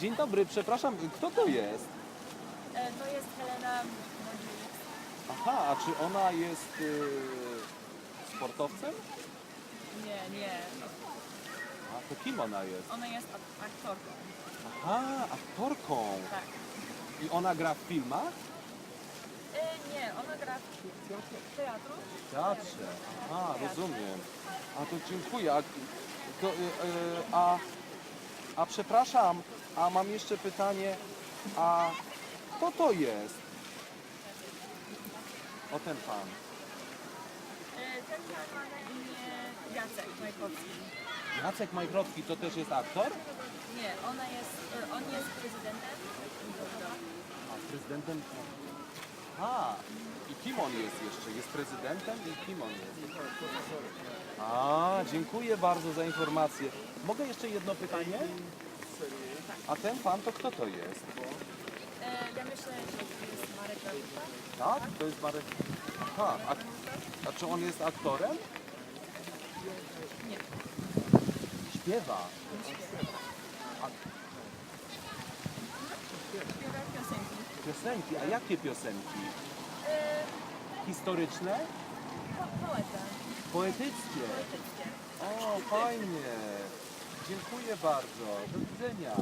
Dzień dobry, przepraszam, kto to jest? E, To jest Helena Mądrzejewska. Aha, a czy ona jest y, sportowcem? Nie, nie. A to kim ona jest? Ona jest ak- aktorką. Aha, aktorką. Tak. I ona gra w filmach? E, nie, ona gra w teatru. W teatrze. Aha, rozumiem. A to dziękuję. A, to, y, y, a, a przepraszam, a mam jeszcze pytanie, a kto to jest? O ten pan. E, Ten pan ma na imię Jacek Majkowski. Jacek Majchrowski to też jest aktor? Nie, ona jest, e, on jest prezydentem. A prezydentem. A, i kim on jest jeszcze? Jest prezydentem i kim on jest? A, dziękuję bardzo za informację. Mogę jeszcze jedno pytanie? A ten pan to kto to jest? E, Ja myślę, że to jest Marek Rakuta. Tak? To jest Marek. Aha, a, a czy on jest aktorem? Nie. Śpiewa. A Śpiewa piosenki. piosenki, a jakie piosenki? E, Historyczne? po- Poeta. Poetyckie. O, fajnie. Dziękuję bardzo. Do widzenia.